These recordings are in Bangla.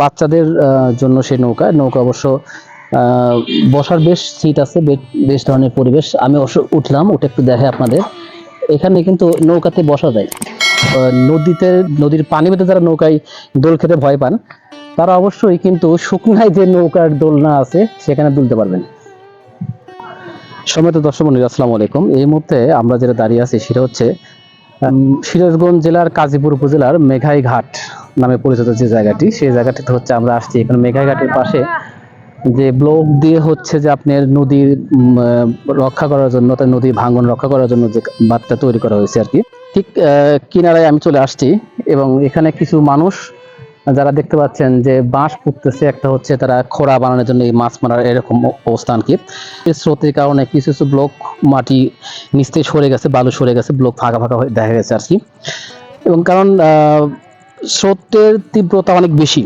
বাচ্চাদের জন্য সেই নৌকা। নৌকা অবশ্য বসার বেশ সিট আছে, বেশ ধরনের পরিবেশ। আমি অবশ্য উঠলাম, উঠে একটু দেখে আপনাদের। এখানে কিন্তু নৌকাতে বসা যায়। নদীতে, নদীর পানি পেতে যারা নৌকায় দোল খেতে ভয় পান, তারা অবশ্যই কিন্তু শুকনায় যে নৌকার দোলনা আছে, সেখানে দুলতে পারবেন। সময় দর্শক বন্ধু আসসালামু আলাইকুম। এই মুহূর্তে আমরা যেটা দাঁড়িয়ে আছি, সেটা হচ্ছে সিরাজগঞ্জ জেলার কাজীপুর উপজেলার মেঘাই ঘাট। নামে পরিচিত যে জায়গাটি, সেই জায়গাটিতে হচ্ছে আমরা আসছি। এখানে মেঘাই ঘাটের পাশে যে ব্লক দিয়ে হচ্ছে যে আপনার নদীর রক্ষা করার জন্য তার নদী ভাঙন রক্ষা করার জন্য যে বাঁধটা তৈরি করা হয়েছে আর কি। ঠিক কিনারায় আমি চলে আসছি এবং এখানে কিছু মানুষ, যারা দেখতে পাচ্ছেন যে বাঁশ পুঁততেছে, একটা হচ্ছে তারা খোড়া বানানোর জন্য এই মাছ মারার এরকম অবস্থান কি। স্রোতের কারণে কিছু কিছু ব্লক মাটি নিচতে সরে গেছে, বালু সরে গেছে, ব্লক ফাঁকা ফাঁকা হয়ে দেখা গেছে আর কি। এবং কারণ স্রোতের তীব্রতা অনেক বেশি।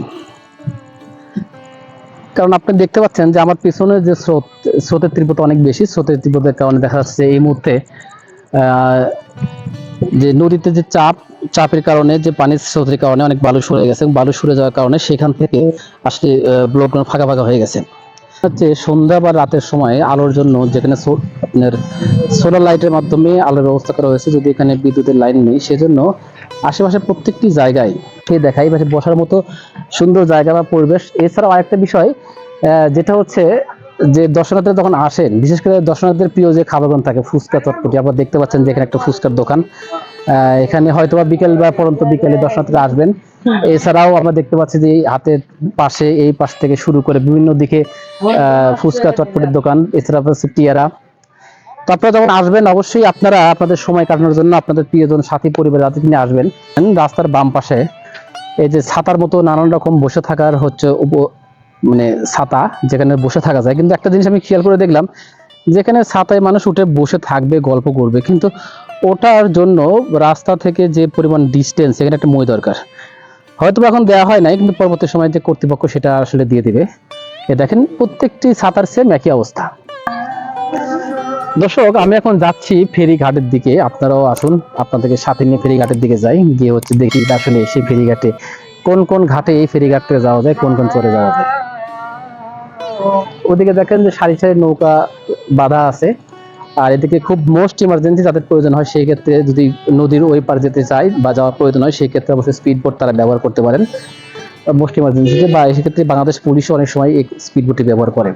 কারণ আপনি দেখতে পাচ্ছেন যে আমার পিছনে যে স্রোত, স্রোতের তীব্রতা অনেক বেশি। স্রোতের তীব্রতার কারণে দেখা যাচ্ছে এই মুহূর্তে যে নদীতে যে চাপ, চাপের কারণে, যে পানির স্রোতের কারণে অনেক বালু সরে গেছে বালু সরে যাওয়ার কারণে সেখান থেকে আসলে ব্লকগুলো ফাঁকা ফাঁকা হয়ে গেছে। হচ্ছে সন্ধ্যা বা রাতের সময় আলোর জন্য যেখানে আপনার সোলার লাইটের মাধ্যমে আলোর ব্যবস্থা করা হয়েছে, যদি এখানে বিদ্যুতের লাইন নেই, সেজন্য আশেপাশে প্রত্যেকটি জায়গায় সে দেখাই পাশে বসার মতো সুন্দর জায়গা বা পরিবেশ। এছাড়াও আরেকটা বিষয় যেটা হচ্ছে যে দর্শনার্থীরা যখন আসেন, বিশেষ করে দর্শনার্থীদের প্রিয় যে খাবারগণ থাকে, ফুচকা, চটপটি আবার দেখতে পাচ্ছেন যে এখানে একটা ফুচকার দোকান। এখানে হয়তো বা বিকেল বা পরন্ত বিকেলে দর্শনার্থীরা আসবেন। এছাড়াও আমরা দেখতে পাচ্ছি যে হাতের পাশে, এই পাশ থেকে শুরু করে বিভিন্ন দিকে ফুচকা চটপটির দোকান, এছাড়া হচ্ছে টিয়ারা তো আপনারা যখন আসবেন, অবশ্যই আপনারা আপনাদের সময় কাটানোর জন্য আপনাদের প্রিয়জন সাথী পরিবার রাতে নিয়ে আসবেন। রাস্তার বাম পাশে এই যে ছাতার মতো নানান রকম বসে থাকার হচ্ছে উপ মানে ছাতা, যেখানে বসে থাকা যায়। কিন্তু একটা জিনিস আমি খেয়াল করে দেখলাম, যেখানে ছাতায় মানুষ উঠে বসে থাকবে, গল্প করবে। কিন্তু ওটার জন্য রাস্তা থেকে যে পরিমাণ ডিস্টেন্স এখানে একটা মই দরকার। হয়তো এখন দেওয়া হয় নাই, কিন্তু পরবর্তী সময় যে কর্তৃপক্ষ সেটা আসলে দিয়ে দিবে। এ দেখেন, প্রত্যেকটি ছাতার সেম একই অবস্থা। দর্শক, আমি এখন যাচ্ছি ফেরি ঘাটের দিকে। আপনারাও আসুন, আপনাদেরকে সাথে নিয়ে ফেরি ঘাটের দিকে যাই। গিয়ে হচ্ছে দেখি আসলে সেই ফেরি ঘাটে কোন কোন ঘাটে এই ফেরি ঘাট যাওয়া যায়, কোন কোন চলে যাওয়া যায়। ওদিকে দেখেন যে সারি সারি নৌকা বাধা আছে। আর এদিকে খুব মোস্ট ইমার্জেন্সি যাদের প্রয়োজন হয়, সেই ক্ষেত্রে যদি নদীর ওই পার যেতে চায় বা যাওয়ার প্রয়োজন হয়, সেই ক্ষেত্রে অবশ্যই স্পিড বোট তারা ব্যবহার করতে পারেন। মোস্ট ইমার্জেন্সিতে বা সেক্ষেত্রে বাংলাদেশ পুলিশও অনেক সময় এই স্পিড বোটটি ব্যবহার করে।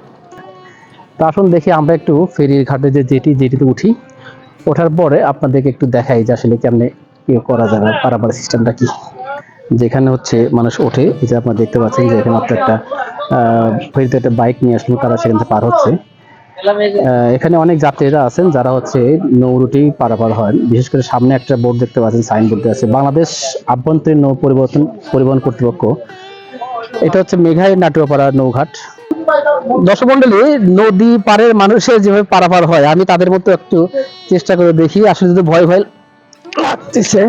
তা আসুন দেখি আমরা একটু ফেরির ঘাটে যে জেটি জেটিতে উঠি, ওঠার পরে আপনাদেরকে একটু দেখাই যে আসলে কেমনে কি করা যাবে পারাপার সিস্টেমটা কি। যেখানে হচ্ছে মানুষ ওঠে যে আপনারা দেখতে পাচ্ছেন যে এখানে একটা ফেরিতে একটা বাইক নিয়ে আসলো, তারা সেখান থেকে পার হচ্ছে। এখানে অনেক যাত্রীরা আছেন যারা হচ্ছে নৌরুটি পারাপার হয়। বিশেষ করে সামনে একটা বোর্ড দেখতে পাচ্ছেন, সাইনবোর্ড আছে। বাংলাদেশ আভ্যন্তরীণ নৌ পরিবর্তন, পরিবহন কর্তৃপক্ষ। এটা হচ্ছে মেঘাই নাটুয়াপাড়া নৌঘাট। দর্শক মন্ডলী নদী পাড়ের মানুষের যেভাবে পারাপার হয়, আমি তাদের মতো একটু চেষ্টা করে দেখি। আসলে যদি ভয় ভয় লাগতেছে।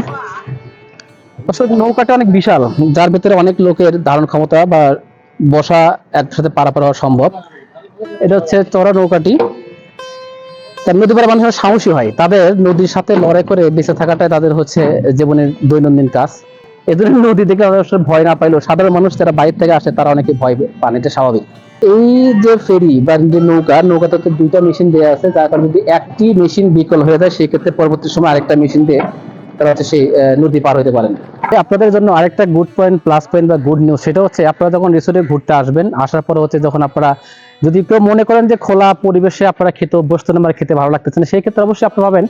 আসলে নৌকাটা অনেক বিশাল। যার ভিতরে অনেক লোকের ধারণ ক্ষমতা বা বসা একসাথে পারাপার হওয়া সম্ভব। এটা হচ্ছে চড়া নৌকাটি। তার নদী পাড়া মানুষের সাহসী হয়। তাদের নদীর সাথে লড়াই করে বেঁচে থাকাটাই তাদের হচ্ছে জীবনের দৈনন্দিন কাজ। এদের নদী দেখে ভয় না পাইলেও সাধারণ মানুষ যারা বাইরে থেকে আসে, তারা অনেকে ভয় পান এটা স্বাভাবিক। এই যে ফেরি বা যে নৌকা, নৌকাতে দুইটা মেশিন দেওয়া আছে, যার কারণে যদি একটি মেশিন বিকল হয়ে যায়, সেক্ষেত্রে পরবর্তী সময় আরেকটা মেশিন দিয়ে তারা হচ্ছে সেই নদী পার হতে পারেন। আপনাদের জন্য আরেকটা গুড পয়েন্ট প্লাস পয়েন্ট বা গুড নিউজ সেটা হচ্ছে আপনারা যখন রিসোর্টে ঘুরতে আসবেন, আসার পরে হচ্ছে যখন আপনারা যদি কেউ মনে করেন যে খোলা পরিবেশে আপনারা খেতে অভ্যস্ত না বা খেতে ভালো লাগতেছে না সেই ক্ষেত্রে অবশ্যই আপনি পাবেন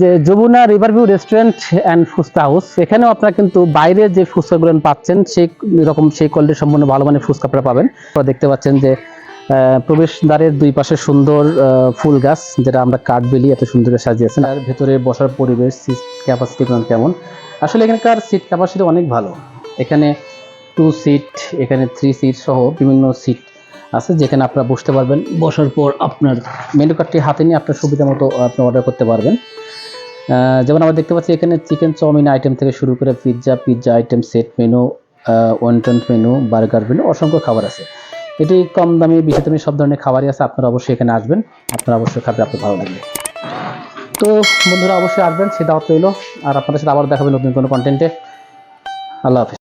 যে Jamuna riverview restaurant and fuchka house এখানেও আপনারা কিন্তু বাইরে যে ফুচকাগুলো পাচ্ছেন সেই রকম সেই কোয়ালিটি সম্পূর্ণ ভালো মানের ফুচকা আপনারা পাবেন। আপনারা দেখতে পাচ্ছেন যে আহ, প্রবেশদ্বারের দুই পাশে সুন্দর ফুল গাছ যেটা আমরা কাঠবেলি এত সুন্দর সাজিয়েছেন। আর ভেতরে বসার পরিবেশ সিট ক্যাপাসিটি কেমন আসলে এখানকার সিট ক্যাপাসিটি অনেক ভালো। এখানে টু সিট এখানে থ্রি সিট সহ বিভিন্ন সিট আছে, যেখানে আপনারা বসতে পারবেন। বসার পর আপনার মেনু কার্ডটি হাতে নিয়ে আপনার সুবিধা মতো আপনি অর্ডার করতে পারবেন। যেমন আমরা দেখতে পাচ্ছি, এখানে চিকেন চাউমিন আইটেম থেকে শুরু করে pizza pizza item set menu wonton menu burger menu অসংখ্য খাবার আছে। এটি কম দামি, বেশি দামি সব ধরনের খাবারই আছে, আপনারা অবশ্যই এখানে আসবেন। আপনারা অবশ্যই খাবে, আপনার ভালো লাগবে। তো বন্ধুরা, অবশ্যই আসবেন সে দাওয়াত রইল আর আপনাদের সাথে আবার দেখাবেন নতুন কোনো কন্টেন্টে আল্লাহ হাফিজ।